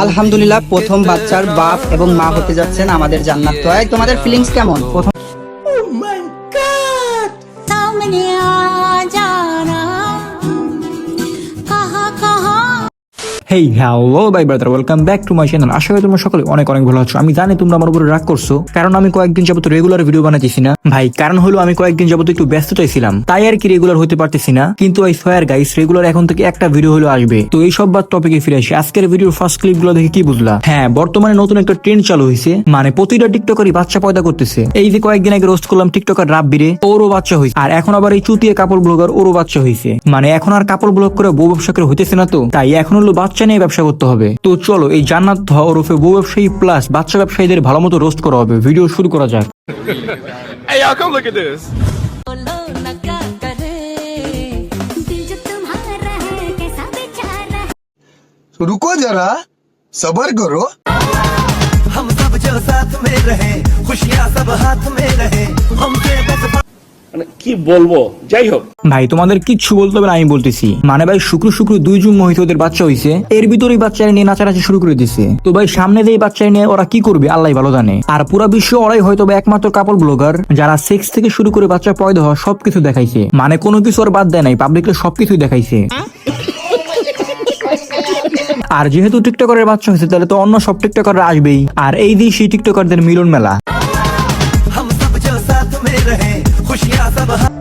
আলহামদুলিল্লাহ প্রথম বাচ্চার বাপ এবং মা হতে যাচ্ছেন আমাদের জান্নাত। তো তোমাদের ফিলিংস কেমন? প্রথম hey hello bye brother welcome back to my channel আশা করি তোমরা সকলে অনেক অনেক ভালো আছো। আমি জানি তোমরা আমার উপরে রাগ করছ, কারণ আমি কয়েকদিন যাবত রেগুলার ভিডিও বানাতেছি না। ভাই, কারণ হলো আমি কয়েকদিন যাবত একটু ব্যস্ততায় ছিলাম। তাই আর কি রেগুলার হতে পারতেছি না। কিন্তু এই সোয়ার গাইস রেগুলার এখন থেকে একটা ভিডিও হলো আসবে। তো এই সব বাদ টপিকে ফিরে আসি। আজকের ভিডিওর ফার্স্ট ক্লিপগুলো দেখে কি বুঝলা? হ্যাঁ বর্তমানে নতুন একটা ট্রেন্ড চালু হয়েছে মানে প্রতিটা টিকটকারই বাচ্চা পয়দা করতেছে। এই যে কয়েকদিন আগে রোস্ট করলাম টিকটকার রাব্বিরে ওরও বাচ্চা হয়েছে আর এখন আবার এই চুতিয়ে কাপড় ব্লগার ওরও বাচ্চা হয়েছে মানে এখন আর কাপড় ব্লগ করে বউ ব্যবসা করে হইতেছে না তো। তাই এখন হলো বাচ্চা নিয়ে ব্যবসা করতে হবে তো চলো এই জান্নাত ধোয়া ওরফে বউ ব্যবসায়ী প্লাস বাচ্চা ব্যবসায়ীদের ভালো মতো রোস্ট করা হবে ভিডিও শুরু করা যাক Hey, y'all, come look at this. बोलो न क्या करे दिल जो तुम्हारा है कैसा बेचारा है रुको जरा सबर करो हम सब जो साथ में रहे खुशियाँ सब हाथ में কি বলব? যাই হোক। ভাই তোমাদের কিচ্ছু বলতে হবে না আমি বলতেছি। মানে ভাই শুক্র শুক্র দুই জুম হইতে ওদের বাচ্চা হইছে। এর ভিতরেই বাচ্চারা নিয়ে নাচানাচি শুরু করে দিছে। তো ভাই সামনে দিয়ে বাচ্চা নিয়ে ওরা কি করবে আল্লাহ ভালো জানে। আর পুরো বিশ্ব ওরাই হয়তো বা একমাত্র কাপড় ব্লগার যারা সেক্স থেকে শুরু করে বাচ্চা পয়দা হওয়া সবকিছু দেখাইছে। মানে কোনো কিছু আর বাদ দেয় নাই পাবলিককে সবকিছুই দেখাইছে। আর যেহেতু টিকটকারের বাচ্চা হয়েছে তাহলে তো অন্য সব টিকটকাররা আসবেই। আর এই দিয়ে সেই টিকটকারদের মিলন মেলা। हम सब जो साथ में रहे खुशियाँ सब हाथ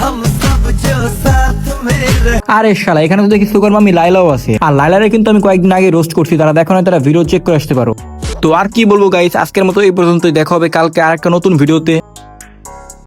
हम सब जो साथ में रहे আরে শালা এখানে তো দেখি সুগার মামি লাইলাও আছে আর লাইলারে কিন্তু আমি কয়েকদিন আগে রোস্ট করছি তারা দেখো না তারা ভিডিও চেক করে আসতে পারো তো আর কি বলবো গাইস আজকের মতো এই পর্যন্তই দেখা হবে কালকে আর একটা নতুন ভিডিওতে